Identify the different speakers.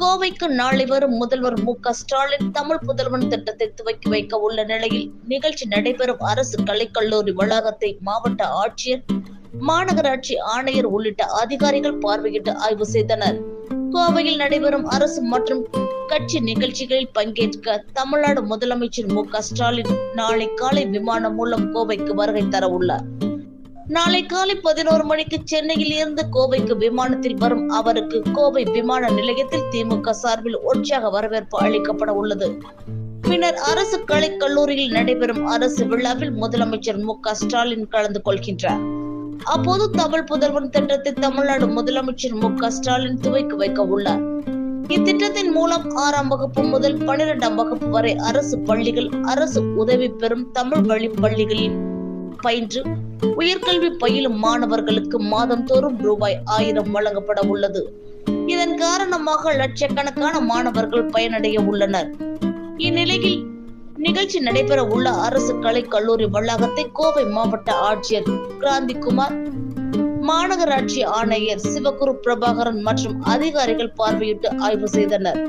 Speaker 1: கோவைக்கு நாளை வரும் முதல்வர் மு க ஸ்டாலின் தமிழ் புதல்வன் திட்டத்தை துவக்கி வைக்க உள்ள நிலையில் நிகழ்ச்சி நடைபெறும் அரசு கலைக்கல்லூரி வளாகத்தை மாவட்ட ஆட்சியர் மாநகராட்சி ஆணையர் உள்ளிட்ட அதிகாரிகள் பார்வையிட்டு ஆய்வு செய்தனர். கோவையில் நடைபெறும் அரசு மற்றும் கட்சி நிகழ்ச்சிகளில் பங்கேற்க தமிழ்நாடு முதலமைச்சர் மு க ஸ்டாலின் நாளை காலை விமானம் மூலம் கோவைக்கு வருகை தர உள்ளார் நாளை காலை பதினோரு மணிக்கு சென்னையில் இருந்து கோவைக்கு விமானத்தில் வரும் அவருக்கு கோவை விமான நிலையத்தில் திமுக சார்பில் உற்சாக வரவேற்பு அளிக்கப்பட உள்ளது. பின்னர் அரசு கலைக் கல்லூரியில் நடைபெறும் அரசு விழாவில் முதலமைச்சர் மு க ஸ்டாலின் கலந்து கொள்கின்றார். அப்போது தமிழ் புதல்வன் திட்டத்தை தமிழ்நாடு முதலமைச்சர் மு க ஸ்டாலின் துவக்கி வைக்க உள்ளார். இத்திட்டத்தின் மூலம் ஆறாம் வகுப்பு முதல் பனிரெண்டாம் வகுப்பு வரை அரசு பள்ளிகள் அரசு உதவி பெறும் தமிழ் வழி பள்ளிகளில் பயின்று உயர்கல்வி பயிலும் மாணவர்களுக்கு மாதந்தோறும் ரூபாய் ஆயிரம் வழங்கப்பட உள்ளது. இதன் காரணமாக லட்சக்கணக்கான மாணவர்கள் பயனடைய உள்ளனர். இந்நிலையில் நிகழ்ச்சி நடைபெற உள்ள அரசு கலை கல்லூரி வளாகத்தை கோவை மாவட்ட ஆட்சியர் கிராந்திகுமார் மாநகராட்சி ஆணையர் சிவகுரு பிரபாகரன் மற்றும் அதிகாரிகள் பார்வையிட்டு ஆய்வு செய்தனர்.